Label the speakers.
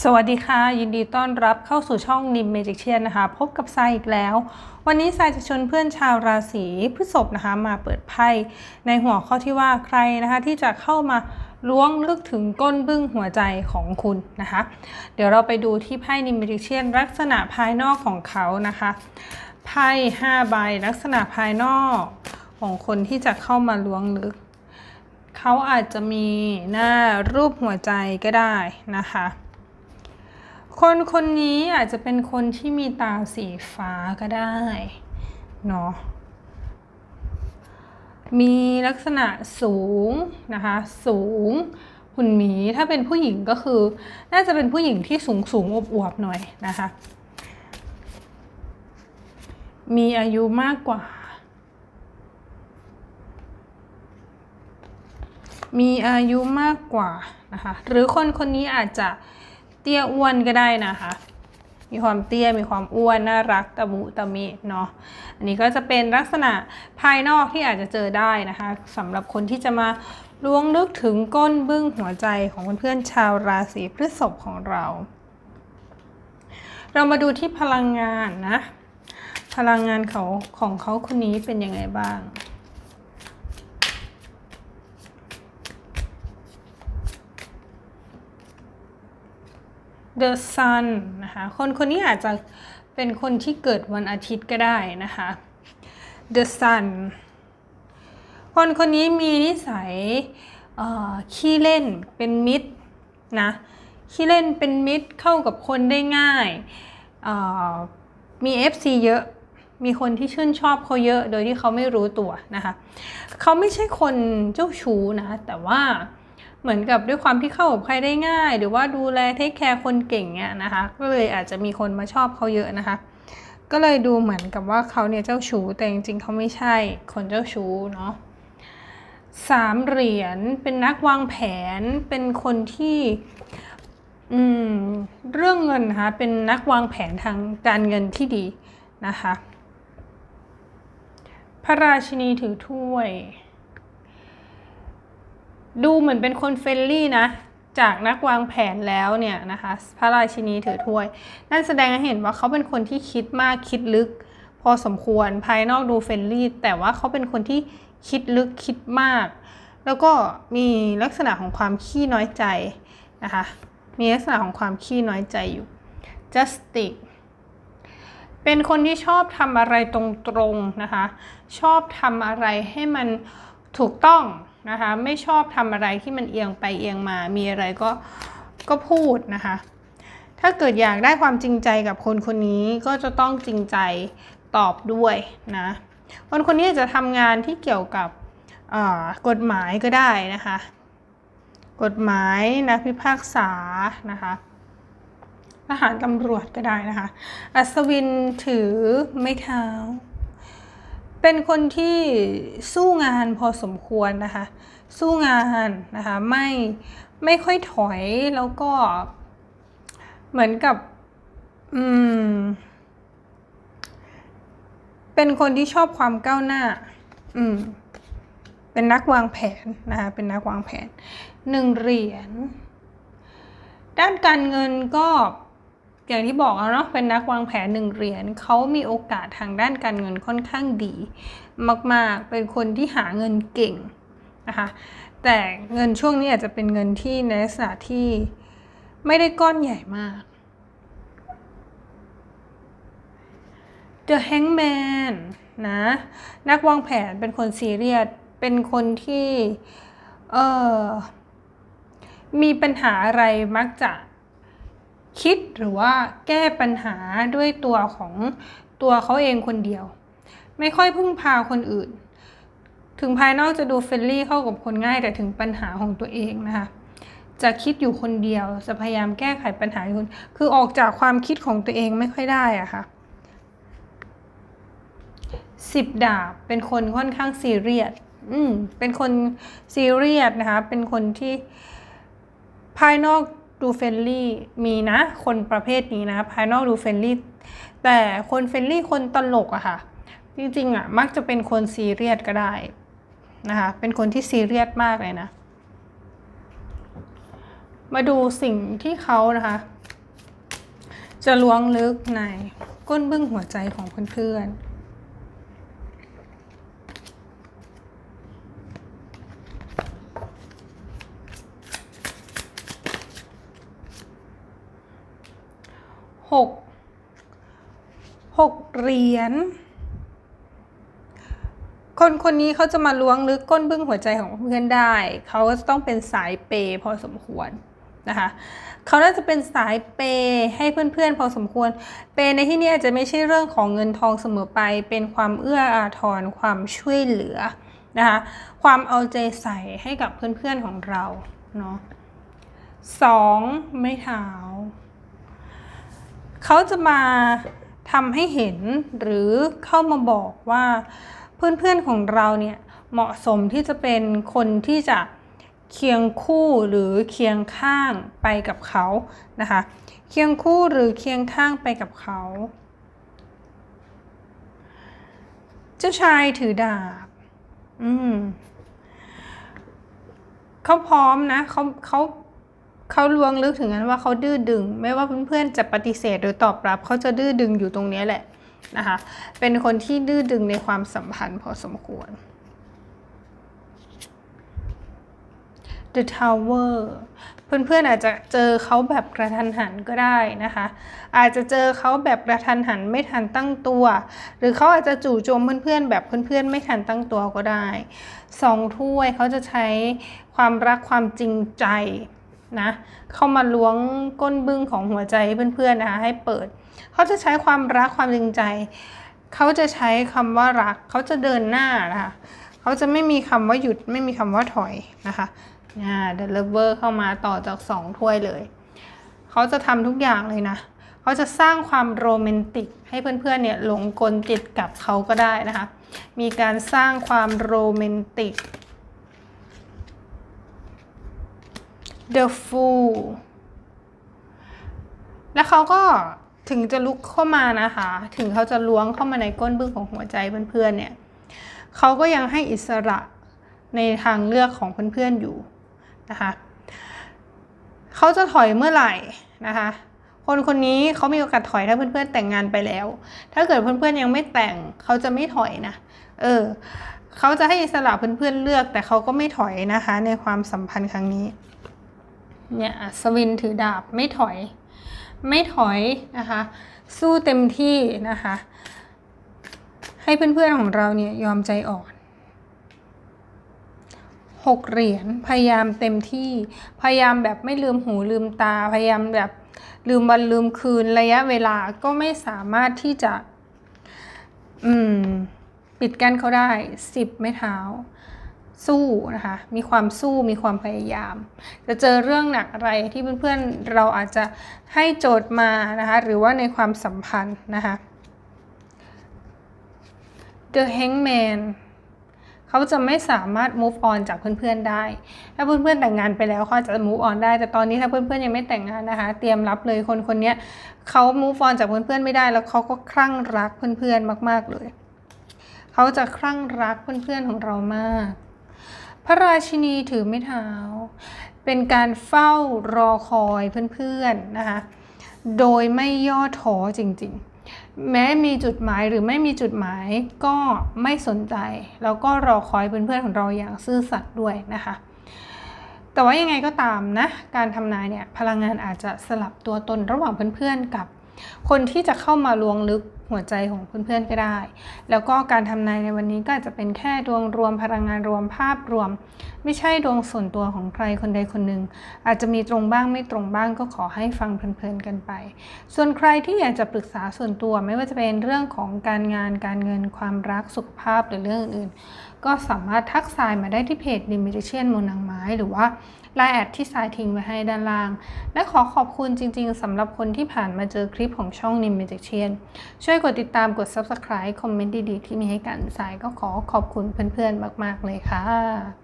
Speaker 1: สวัสดีค่ะ ยินดีต้อนรับเข้าสู่ช่องนิมเมจิกเชียนนะคะ พบกับทรายอีกแล้ว วันนี้ทรายจะชวนเพื่อนชาวราศีพฤษภนะคะ มาเปิดไพ่ในหัวข้อที่ว่าใครนะคะ ที่จะเข้ามาล้วงลึกถึงก้นบึ้งหัวใจของคุณนะคะ เดี๋ยวเราไปดูที่ไพ่นิมเมจิกเชียนลักษณะภายนอกของเขานะคะไพ่5ใบลักษณะภายนอกของคนที่จะเข้ามาล้วงลึก เขาอาจจะมีหน้ารูปหัวใจก็ได้นะคะ คนคนนี้อาจจะเป็นคนที่มีตาสีฟ้าก็ได้เนาะมีลักษณะสูงนะคะ สูงหุ่นหมีถ้าเป็นผู้หญิงก็คือ น่าจะเป็นผู้หญิงที่สูงสูงอวบอวบหน่อยนะคะ มีอายุมากกว่า มีอายุมากกว่านะคะ หรือคนคนนี้อาจจะ เตี้ยอ้วนก็ได้นะคะ มีความเตี้ยมีความอ้วนน่ารักตะมุตะมิเนาะอันนี้ก็จะเป็นลักษณะภายนอกที่อาจจะเจอได้นะคะสำหรับคนที่จะมาล้วงลึกถึงก้นบึ้งหัวใจของเพื่อนๆชาวราศีพฤษภของเรา เรามาดูที่พลังงานนะ พลังงานเขาของเขาคนนี้เป็นยังไงบ้าง The Sun นะคะคนคนนี้อาจจะเป็นคนที่เกิดวันอาทิตย์ก็ได้นะคะ The Sun คนคนนี้มีนิสัยขี้เล่นเป็นมิตรนะขี้เล่นเป็นมิตรเข้ากับคนได้ง่าย มี FC เยอะ มีคนที่ชื่นชอบเขาเยอะ โดยที่เขาไม่รู้ตัวนะคะ เขาไม่ใช่คนเจ้าชู้นะ แต่ว่าเเหมือนกับด้วยความที่เข้ากับใครได้ง่าย หรือว่าดูแลเทคแคร์คนเก่งเนี่ยนะคะ ก็เลยอาจจะมีคนมาชอบเขาเยอะนะคะ ก็เลยดูเหมือนกับว่าเขาเนี่ยเจ้าชู้แต่จริงๆเขาไม่ใช่คนเจ้าชู้เนาะสามเหรียญเป็นนักวางแผนเป็นคนที่อืมเรื่องเงินนะคะเป็นนักวางแผนทางการเงินที่ดีนะคะ พระราชินีถือถ้วย ดูเหมือนเป็นคนเฟรนลี่นะ จากนักวางแผนแล้วเนี่ยนะคะ พระราชินีถือถ้วย นั่นแสดงให้เห็นว่าเขาเป็นคนที่คิดมากคิดลึก พอสมควรภายนอกดูเฟรนลี่ แต่ว่าเขาเป็นคนที่คิดลึกคิดมาก แล้วก็มีลักษณะของความขี้น้อยใจนะคะ มีลักษณะของความขี้น้อยใจอยู่ justice เป็นคนที่ชอบทำอะไรตรงๆนะคะ ชอบทำอะไรให้มันถูกต้อง นะคะ ไม่ชอบทำอะไรที่มันเอียงไปเอียงมา มีอะไรก็ก็พูดนะคะ ถ้าเกิดอยากได้ความจริงใจกับคนคนนี้ก็จะต้องจริงใจตอบด้วยนะ คนคนนี้จะทำงานที่เกี่ยวกับกฎหมายก็ได้นะคะ กฎหมายนะพิพากษานะคะทหารตำรวจก็ได้นะคะ อัศวินถือไม้เท้า เป็นคนที่สู้งานพอสมควรนะคะ สู้งานนะคะไม่ไม่ค่อยถอยแล้วก็เหมือนกับอืมเป็นคนที่ชอบความก้าวหน้า อืม เป็นนักวางแผนนะคะ เป็นนักวางแผนหนึ่งเหรียญ ด้านการเงินก็ อย่างที่บอกแล้วเนาะเป็นนักวางแผนหนึ่งเหรียญเขามีโอกาสทางด้านการเงินค่อนข้างดี มากๆ เป็นคนที่หาเงินเก่งนะคะแต่เงินช่วงนี้อาจจะเป็นเงินที่ในลักษณะที่ไม่ได้ก้อนใหญ่มาก The Hangman นะนักวางแผนเป็นคนซีเรียสเป็นคนที่เออมีปัญหาอะไรมักจะ คิดหรือว่าแก้ปัญหาด้วยตัวของตัวเขาเองคนเดียว ไม่ค่อยพึ่งพาคนอื่น ถึงภายนอกจะดูเฟรนลี่เข้ากับคนง่ายแต่ถึงปัญหาของตัวเองนะคะจะคิดอยู่คนเดียวจะพยายามแก้ไขปัญหาคนคือออกจากความคิดของตัวเองไม่ค่อยได้อะค่ะสิบดาบเป็นคนค่อนข้างซีเรียสอืมเป็นคนซีเรียสนะคะ เป็นคนที่ภายนอก ดูเฟนลี่มีนะ คนประเภทนี้นะภายนอกดูเฟนลี่แต่คนเฟนลี่คนตลกอะค่ะ จริงๆอะมักจะเป็นคนซีเรียสก็ได้นะคะเป็นคนที่ซีเรียสมากเลยนะ มาดูสิ่งที่เขานะคะ จะล้วงลึกในก้นบึ้งหัวใจของเพื่อนๆหกหก เหรียญคนคนนี้เขาจะมาล้วงลึกก้นบึ้งหัวใจของเพื่อนได้ เขาก็จะต้องเป็นสายเปย์พอสมควรนะคะเขาน่าจะเป็นสายเปย์ให้เพื่อนๆ พอสมควร เปย์ในที่นี้อาจจะไม่ใช่เรื่องของเงินทองเสมอไป เป็นความเอื้ออาทรความช่วยเหลือนะคะความเอาใจใส่ให้กับเพื่อนๆของเราเนาะสองไม่เท้าเขาจะมา ทำให้เห็นหรือเข้ามาบอกว่าเพื่อนๆของเราเนี่ยเหมาะสมที่จะเป็นคนที่จะเคียงคู่หรือเคียงข้างไปกับเขานะคะ เคียงคู่หรือเคียงข้างไปกับเขา เจ้าชายถือดาบ อืมเขาพร้อมนะเขาเขา เขาลวงลึกถึงนั้นว่าเขาดื้อดึง ไม่ว่าเพื่อนๆจะปฏิเสธหรือตอบรับเขาจะดื้อดึงอยู่ตรงนี้แหละนะคะเป็นคนที่ดื้อดึงในความสัมพันธ์พอสมควร The Tower เพื่อนๆอาจจะเจอเขาแบบกระทันหันก็ได้นะคะ อาจจะเจอเขาแบบกระทันหันไม่ทันตั้งตัว หรือเขาอาจจะจู่โจมเพื่อนๆแบบเพื่อนๆไม่ทันตั้งตัวก็ได้สองถ้วยเขาจะใช้ความรักความจริงใจ นะเข้ามาล้วงก้นบึ้งของหัวใจให้เพื่อนๆนะคะให้เปิด เขาจะใช้ความรักความจริงใจ เขาจะใช้คำว่ารัก เขาจะเดินหน้านะคะเขาจะไม่มีคำว่าหยุดไม่มีคำว่าถอยนะคะอ่า The Lover เข้ามาต่อจากสองถ้วยเลย เขาจะทำทุกอย่างเลยนะเขาจะสร้างความโรแมนติกให้เพื่อนๆเนี่ยหลงกลจิตกับเขาก็ได้นะคะ มีการสร้างความโรแมนติก The Fool แล้วเขาก็ถึงจะลุกเข้ามานะคะ ถึงเขาจะล้วงเข้ามาในก้นบึ้งของหัวใจเพื่อนๆเนี่ยเขาก็ยังให้อิสระในทางเลือกของเพื่อนๆอยู่นะคะเขาจะถอยเมื่อไหร่นะคะ คนคนนี้เขามีโอกาสถอยถ้าเพื่อนๆแต่งงานไปแล้ว ถ้าเกิดเพื่อนๆยังไม่แต่งเขาจะไม่ถอยนะ เออเขาจะให้อิสระเพื่อนๆเลือก แต่เขาก็ไม่ถอยนะคะ ในความสัมพันธ์ครั้งนี้ เนี่ยสวินถือดาบไม่ถอย ไม่ถอยนะคะ สู้เต็มที่นะคะ ให้เพื่อนๆของเราเนี่ยยอมใจอ่อนหกเหรียญพยายามเต็มที่พยายามแบบไม่ลืมหูลืมตา พยายามแบบลืมวันลืมคืนระยะเวลาก็ไม่สามารถที่จะ อืม ปิดกั้นเขาได้สิบไม่เท้า สู้นะคะ มีความสู้มีความพยายาม จะเจอเรื่องหนักอะไรที่เพื่อนๆเราอาจจะให้โจทย์มานะคะ หรือว่าในความสัมพันธ์นะคะ The Hangman เขาจะไม่สามารถ move on จากเพื่อนๆได้ ถ้าเพื่อนๆแต่งงานไปแล้วเขาจะ move on ได้ แต่ตอนนี้ถ้าเพื่อนๆยังไม่แต่งงานนะคะ เตรียมรับเลยคนคนนี้เขา move on จากเพื่อนๆไม่ได้ แล้วเขาก็คลั่งรักเพื่อนๆมาก ๆเลยเขาจะคลั่งรักเพื่อนๆของเรามาก พระราชินีถือไม้เท้า เป็นการเฝ้ารอคอยเพื่อนๆนะคะโดยไม่ย่อท้อจริงๆ แม้มีจุดหมายหรือไม่มีจุดหมายก็ไม่สนใจ แล้วก็รอคอยเพื่อนๆของเราอย่างซื่อสัตย์ด้วยนะคะแต่ว่ายังไงก็ตามนะการทำนายเนี่ยพลังงานอาจจะสลับตัวตนระหว่างเพื่อนๆกับ คนที่จะเข้ามาลวงลึก หัวใจของเพื่อนๆก็ได้ แล้วก็การทำนายในวันนี้ก็อาจจะเป็นแค่ดวงรวมพลังงานรวมภาพรวม ไม่ใช่ดวงส่วนตัวของใครคนใดคนหนึ่ง อาจจะมีตรงบ้างไม่ตรงบ้างก็ขอให้ฟังเพลินๆกันไป ส่วนใครที่อยากจะปรึกษาส่วนตัวไม่ว่าจะเป็นเรื่องของการงานการเงินความรักสุขภาพหรือเรื่องอื่นๆ ก็สามารถทักทายมาได้ที่เพจดิมิเชียนมูนางไม้หรือว่าไลน์แอดที่สายทิ้งไว้ให้ด้านล่าง และขอขอบคุณจริง ๆสำหรับคนที่ผ่านมาเจอคลิปของช่องนิมเมจิเชียนช่วยกดติดตามกด Subscribe คอมเมนต์ดีๆ ที่มีให้กันสายก็ขอขอบคุณเพื่อนๆ มากๆ เลยค่ะ